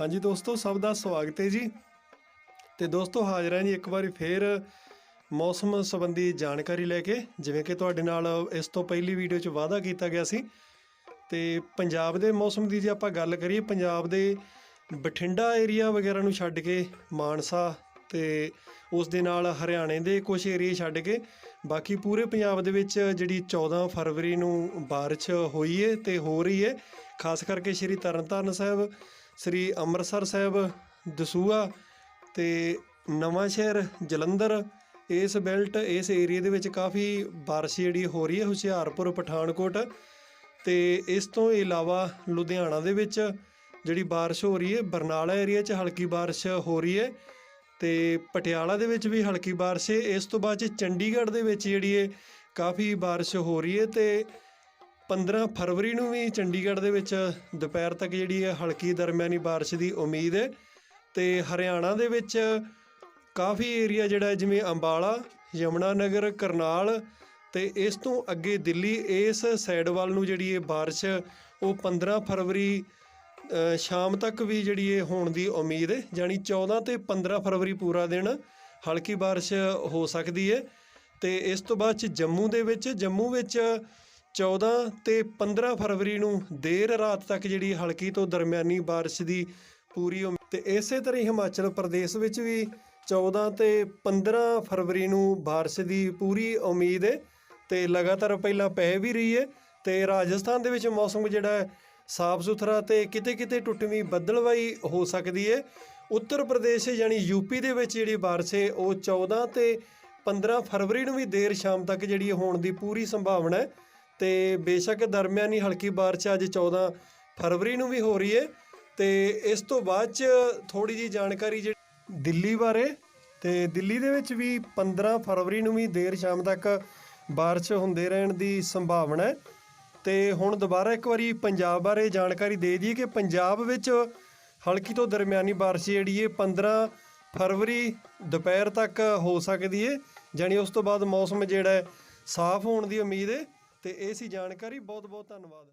ਹਾਂਜੀ ਦੋਸਤੋ, ਸਭ ਦਾ ਸਵਾਗਤ ਹੈ ਜੀ। ਤੇ ਦੋਸਤੋ, ਹਾਜ਼ਰ ਹਾਂ ਜੀ ਇੱਕ ਵਾਰੀ ਫੇਰ ਮੌਸਮ ਸੰਬੰਧੀ ਜਾਣਕਾਰੀ ਲੈ ਕੇ, ਜਿਵੇਂ ਕਿ ਤੁਹਾਡੇ ਨਾਲ ਇਸ ਤੋਂ ਪਹਿਲੀ ਵੀਡੀਓ 'ਚ ਵਾਅਦਾ ਕੀਤਾ ਗਿਆ ਸੀ। ਤੇ ਪੰਜਾਬ ਦੇ ਮੌਸਮ ਦੀ ਜੇ ਆਪਾਂ ਗੱਲ ਕਰੀਏ, ਪੰਜਾਬ ਦੇ ਬਠਿੰਡਾ ਏਰੀਆ ਵਗੈਰਾ ਨੂੰ ਛੱਡ ਕੇ ਮਾਨਸਾ ਤੇ ਉਸ ਦੇ ਨਾਲ ਹਰਿਆਣੇ ਦੇ ਕੁਝ ਏਰੀਏ ਛੱਡ ਕੇ, ਬਾਕੀ ਪੂਰੇ ਪੰਜਾਬ ਦੇ ਵਿੱਚ ਜਿਹੜੀ 14 ਫਰਵਰੀ ਨੂੰ ਬਾਰਿਸ਼ ਹੋਈ ਹੈ ਤੇ ਹੋ ਰਹੀ ਹੈ ਖਾਸ ਕਰਕੇ ਸ਼੍ਰੀ ਤਰਨਤਾਰਨ ਸਾਹਿਬ ਸ੍ਰੀ ਅੰਮ੍ਰਿਤਸਰ ਸਾਹਿਬ ਦਸੂਆ ਤੇ ਨਵਾਂ ਸ਼ਹਿਰ ਜਲੰਧਰ। ਇਸ ਬੈਲਟ, ਇਸ ਏਰੀਆ ਦੇ ਵਿੱਚ ਕਾਫੀ ਬਾਰਿਸ਼ ਜਿਹੜੀ ਹੋ ਰਹੀ ਹੈ ਹੁਸ਼ਿਆਰਪੁਰ, ਪਠਾਨਕੋਟ ਤੇ ਇਸ ਤੋਂ ਇਲਾਵਾ ਲੁਧਿਆਣਾ ਦੇ ਵਿੱਚ ਜਿਹੜੀ ਬਾਰਿਸ਼ ਹੋ ਰਹੀ ਹੈ, ਬਰਨਾਲਾ ਏਰੀਆ 'ਚ ਹਲਕੀ ਬਾਰਿਸ਼ ਹੋ ਰਹੀ ਹੈ ਤੇ ਪਟਿਆਲਾ ਦੇ ਵਿੱਚ ਵੀ ਹਲਕੀ ਬਾਰਿਸ਼ ਹੈ। ਇਸ ਤੋਂ ਬਾਅਦ 'ਚ ਚੰਡੀਗੜ੍ਹ ਦੇ ਵਿੱਚ ਜਿਹੜੀ ਹੈ ਕਾਫੀ ਬਾਰਿਸ਼ ਹੋ ਰਹੀ ਹੈ ਤੇ 15 ਫਰਵਰੀ ਨੂੰ ਵੀ ਚੰਡੀਗੜ੍ਹ ਦੇ ਵਿੱਚ ਦੁਪਹਿਰ ਤੱਕ ਜਿਹੜੀ ਹੈ ਹਲਕੀ ਦਰਮਿਆਨੀ ਬਾਰਿਸ਼ ਦੀ ਉਮੀਦ ਹੈ ਤੇ ਹਰਿਆਣਾ ਦੇ ਵਿੱਚ ਕਾਫੀ ਏਰੀਆ ਜਿਹੜਾ ਜਿਵੇਂ ਅੰਬਾਲਾ, ਯਮੁਨਾ ਨਗਰ, ਕਰਨਾਲ ਤੇ ਇਸ ਤੋਂ ਅੱਗੇ ਦਿੱਲੀ, ਇਸ ਸਾਈਡ ਵੱਲ ਨੂੰ ਜਿਹੜੀ ਇਹ ਬਾਰਿਸ਼ ਉਹ 15 ਫਰਵਰੀ ਸ਼ਾਮ ਤੱਕ ਵੀ ਜਿਹੜੀ ਇਹ ਹੋਣ ਦੀ ਉਮੀਦ ਹੈ ਜਾਨੀ 14 ਤੇ 15 ਫਰਵਰੀ ਪੂਰਾ ਦਿਨ ਹਲਕੀ ਬਾਰਿਸ਼ ਹੋ ਸਕਦੀ ਹੈ ਤੇ ਇਸ ਤੋਂ ਬਾਅਦ ਚ ਜੰਮੂ ਦੇ ਵਿੱਚ, ਜੰਮੂ ਵਿੱਚ 14 ਤੇ 15 ਫਰਵਰੀ ਨੂੰ ਦੇਰ ਰਾਤ ਤੱਕ ਜਿਹੜੀ ਹਲਕੀ ਤੋਂ ਦਰਮਿਆਨੀ ਬਾਰਿਸ਼ ਦੀ ਪੂਰੀ ਉਮ- ਤੇ ਇਸੇ ਤਰ੍ਹਾਂ ਹੀ ਹਿਮਾਚਲ ਪ੍ਰਦੇਸ਼ ਵਿੱਚ ਵੀ 14 ਤੇ 15 ਫਰਵਰੀ ਨੂੰ ਬਾਰਿਸ਼ ਦੀ ਪੂਰੀ ਉਮੀਦ ਹੈ ਤੇ ਲਗਾਤਾਰ ਪਹਿਲਾਂ ਪੈ ਵੀ ਰਹੀ ਹੈ ਤੇ ਰਾਜਸਥਾਨ ਦੇ ਵਿੱਚ ਮੌਸਮ ਜਿਹੜਾ ਸਾਫ਼ ਸੁਥਰਾ ਤੇ ਕਿਤੇ ਕਿਤੇ ਟੁੱਟਵੀਂ ਬੱਦਲਵਾਈ ਹੋ ਸਕਦੀ ਹੈ। ਉੱਤਰ ਪ੍ਰਦੇਸ਼ ਯਾਨੀ ਯੂਪੀ ਦੇ ਵਿੱਚ ਜਿਹੜੀ ਬਾਰਿਸ਼ ਹੈ, ਉਹ 14 ਤੇ 15 ਫਰਵਰੀ ਨੂੰ ਵੀ ਦੇਰ ਸ਼ਾਮ ਤੱਕ ਜਿਹੜੀ ਹੋਣ ਦੀ ਪੂਰੀ ਸੰਭਾਵਨਾ ਹੈ। ਤੇ ਬੇਸ਼ੱਕ ਦਰਮਿਆਨੀ ਹਲਕੀ ਬਾਰਿਸ਼ ਅੱਜ 14 ਫਰਵਰੀ ਨੂੰ ਵੀ ਹੋ ਰਹੀ ਹੈ ਤੇ ਇਸ ਤੋਂ ਬਾਅਦ ਚ ਥੋੜੀ ਜੀ ਜਾਣਕਾਰੀ ਜਿਹੜੀ ਦਿੱਲੀ ਬਾਰੇ ਤੇ ਦਿੱਲੀ ਦੇ ਵਿੱਚ ਵੀ 15 ਫਰਵਰੀ ਨੂੰ ਵੀ ਦੇਰ ਸ਼ਾਮ ਤੱਕ ਬਾਰਿਸ਼ ਹੁੰਦੇ ਰਹਿਣ ਦੀ ਸੰਭਾਵਨਾ ਹੈ। ਤੇ ਹੁਣ ਦੁਬਾਰਾ ਇੱਕ ਵਾਰੀ ਪੰਜਾਬ ਬਾਰੇ ਜਾਣਕਾਰੀ ਦੇ ਦਈਏ ਕਿ ਪੰਜਾਬ ਵਿੱਚ ਹਲਕੀ ਤੋਂ ਦਰਮਿਆਨੀ ਬਾਰਿਸ਼ ਜਿਹੜੀ ਹੈ 15 ਫਰਵਰੀ ਦੁਪਹਿਰ ਤੱਕ ਹੋ ਸਕਦੀ ਹੈ ਜਾਣੀ ਉਸ ਤੋਂ ਬਾਅਦ ਮੌਸਮ ਜਿਹੜਾ ਸਾਫ਼ ਹੋਣ ਦੀ ਉਮੀਦ ਹੈ ਤੇ ਇਹ ਸੀ ਜਾਣਕਾਰੀ ਬਹੁਤ ਬਹੁਤ ਧੰਨਵਾਦ।